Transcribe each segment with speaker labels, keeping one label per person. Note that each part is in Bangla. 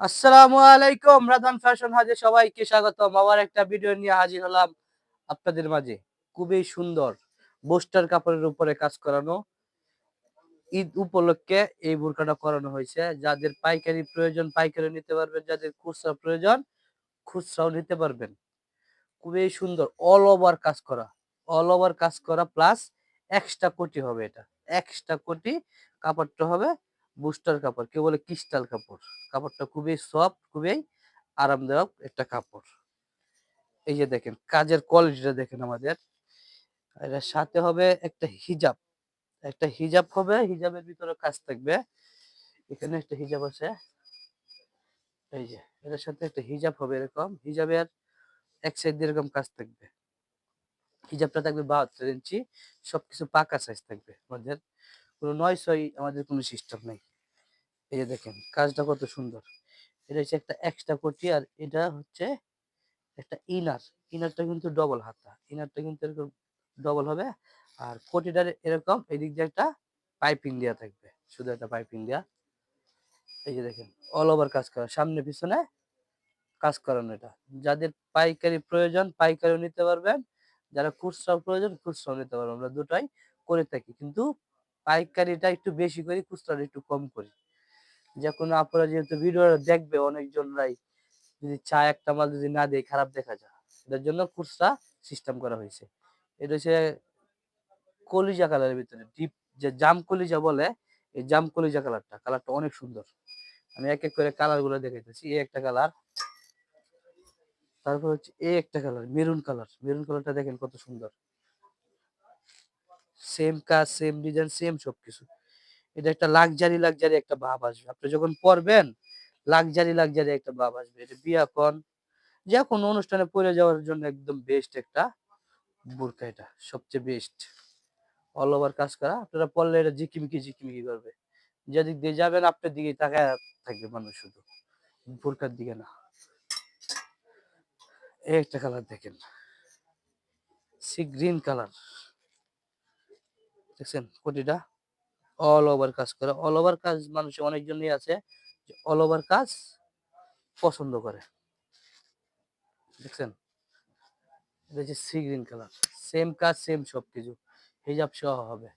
Speaker 1: আসসালামু আলাইকুম, রাধান ফ্যাশন হাজে সবাইকে স্বাগতম। আবার একটা ভিডিও নিয়ে হাজির হলাম আপনাদের মাঝে। খুবই সুন্দর বোস্টার কাপড়ের উপরে কাজ করানো। ঈদ উপলক্ষে এই বোরকাটা করানো হয়েছে। যাদের পাইকারি প্রয়োজন, পাইকারি নিতে পারবেন। যাদের খুচরা প্রয়োজন, খুচরাও নিতে পারবেন। খুবই সুন্দর অল ওভার কাজ করা। অল ওভার কাজ করা প্লাস এক্সট্রা কোটি হবে এটা। এক্সট্রা কোটি কাপড়টা হবে বুস্টার কাপড়, কেউ বলে ক্রিস্টাল কাপড়। কাপড়টা খুবই সফট, খুবই আরামদায়ক একটা কাপড়। এই যে দেখেন, কাজের কোয়ালিটিটা দেখেন আমাদের। এটার সাথে হবে একটা হিজাব। একটা হিজাব হবে, হিজাবের ভিতরে কাজ থাকবে। এখানে একটা হিজাব আছে। এই যে, এটার সাথে একটা হিজাব হবে এরকম। হিজাবের এক সাইড এরকম কাজ থাকবে। হিজাবটা থাকবে বাহাত্তর ইঞ্চি। সবকিছু পাকা সাইজ থাকবে আমাদের। কোনো নয় ছয় আমাদের কোনো সিস্টেম নেই। এই যে দেখেন, কাজটা কত সুন্দর। এটা হচ্ছে একটা এক্সট্রা কোটি আর এটা হচ্ছে একটা ইনার ইনারটা কিন্তু ডবল হাতা। ইনারটা কিন্তু এরকম ডবল হবে আর কোটিটার এরকম এদিক দিয়ে একটা পাইপিং দেওয়া থাকবে। শুধু একটা পাইপিং দেওয়া এই যে দেখেন অল ওভার কাজ করা। সামনে পিছনে কাজ করানো এটা। যাদের পাইকারি প্রয়োজন, পাইকারিও নিতে পারবেন। যারা খুচরা প্রয়োজন, খুচরাও নিতে পারবেন। আমরা দুটাই করে থাকি। কিন্তু পাইকারিটা একটু বেশি করি, খুচরাটা একটু কম করি। যে কোনো আপনারা যেহেতু ভিডিও দেখবে অনেকজনরাই, যদি চা একটা মাল যদি না দেয়, খারাপ দেখা যায়। এটার জন্য খুচরা সিস্টেম করা হয়েছে। এটা হচ্ছে কলিজা কালারের ভিতরে ডিপ যে জাম কলিজা বলে, এই জাম কলিজা কালারটা কালারটা অনেক সুন্দর। আমি এক এক করে কালারগুলো দেখাইতেছি এই একটা কালার তারপর হচ্ছে এই একটা কালার মেরুন কালার মেরুন কালারটা দেখেন কত সুন্দর। সেম কাজ সেম ডিজাইন সেম সবকিছু। এটা একটা লাক্সারি লাক্সারি একটা ভাব আসবে। আপনি যখন পরবেন লাক্সারি লাক্সারি একটা ভাব আসবে। এটা বিয়া কন যে কোনো অনুষ্ঠানে পরে যাওয়ার জন্য একদম বেস্ট একটা বোরকা এটা, সবচেয়ে বেস্ট অল ওভার কাজ করা, আপনারা পড়লে এটা ঝিকিমিকি ঝিকিমিকি করবে। যেদিক দিয়ে যাবেন, আপনার দিকে তাকায় থাকবে মানুষ শুধু। বোরকার দিকে না। এই একটা কালার দেখেন। সি গ্রিন কালার দেখছেন কোটিটা? অল ওভার কাজ করে। অল ওভার কাজ মানুষ অনেকজনই আছে যে অল ওভার কাজ পছন্দ করে। দেখছেন? এটা হচ্ছে সি গ্রিন কালার সেম কাজ সেম সব কিছু হিজাব সহ হবে।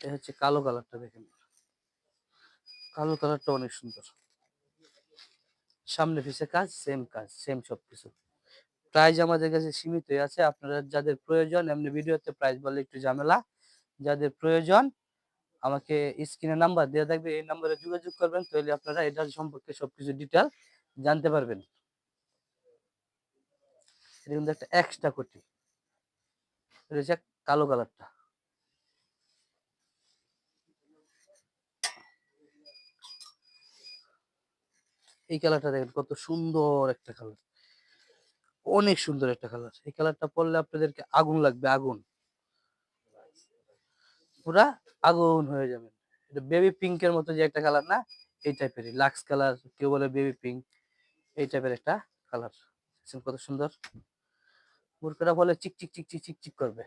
Speaker 1: এটা হচ্ছে কালো কালারটা দেখেন। কালো কালারটা অনেক সুন্দর। সামনে পিছে কাজ সেম কাজ সেম সব কিছু প্রাইস আমাদের কাছে সীমিত আছে। আপনারা যাদের প্রয়োজন, এমনি ভিডিওতে প্রাইস বলে একটু ঝামেলা যাদের প্রয়োজন, আমাকে স্ক্রিনে নাম্বার দেওয়া থাকবে, এই নাম্বারে যোগাযোগ করবেন, তাহলে আপনারা এটার সম্পর্কে সবকিছু ডিটেল জানতে পারবেন। এটা কিন্তু একটা এক্সট্রা কোটি এটা কালো কালারটা। এই কালারটা দেখেন, কত সুন্দর একটা কালার। অনেক সুন্দর একটা কালার। এই কালারটা পরলে আপনাদেরকে আগুন লাগবে, আগুন। পুরা আগুন হয়ে যাবেন এটা বেবি পিঙ্কের মতো যে একটা কালার না, এই টাইপের লাক্স কালার কেউ বলে বেবি পিঙ্ক এই টাইপের একটা কালার কত সুন্দর? মুরকাটা বলে চিক চিক চিক চিক চিক চিক করবে।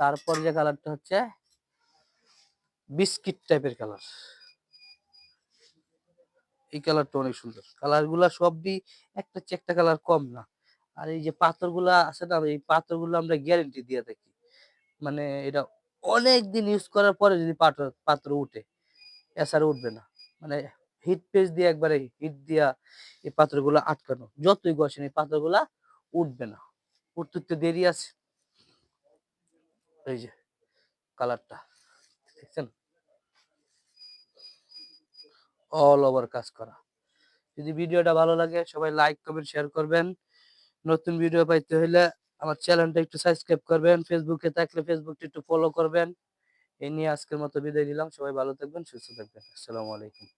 Speaker 1: তারপর যে কালারটা হচ্ছে বিস্কিট টাইপের কালার এই কালারটা অনেক সুন্দর। কালারগুলা সবই একটা চেকটা কালার কম না। আর এই যে পাথরগুলা আছে না, এই পাথরগুলো আমরা গ্যারেন্টি দিয়ে থাকি। মানে এটা অনেক দিন ইউজ করার পরে যদি পাথর পাত্র উঠে এছাড়া উঠবে না। মানে হিট পেজ দিয়ে একবারে হিট দিয়া এই পাত্রগুলো গুলা আটকানো, যতই গসেন এই পাথরগুলা উঠবে না। উঠতে উঠতে দেরি আছে। এই যে কালারটা দেখছেন? অল ওভার কাজ করা। যদি ভিডিওটা ভালো লাগে, সবাই লাইক কমেন্ট শেয়ার করবেন। নতুন ভিডিও পাইতে হলে আমার চ্যানেলটা একটু সাবস্ক্রাইব করবেন ফেসবুকে থাকলে ফেসবুকটা একটু ফলো করবেন। এই নিয়ে আজকের মতো বিদায় নিলাম। সবাই ভালো থাকবেন, সুস্থ থাকবেন। আসসালামু আলাইকুম।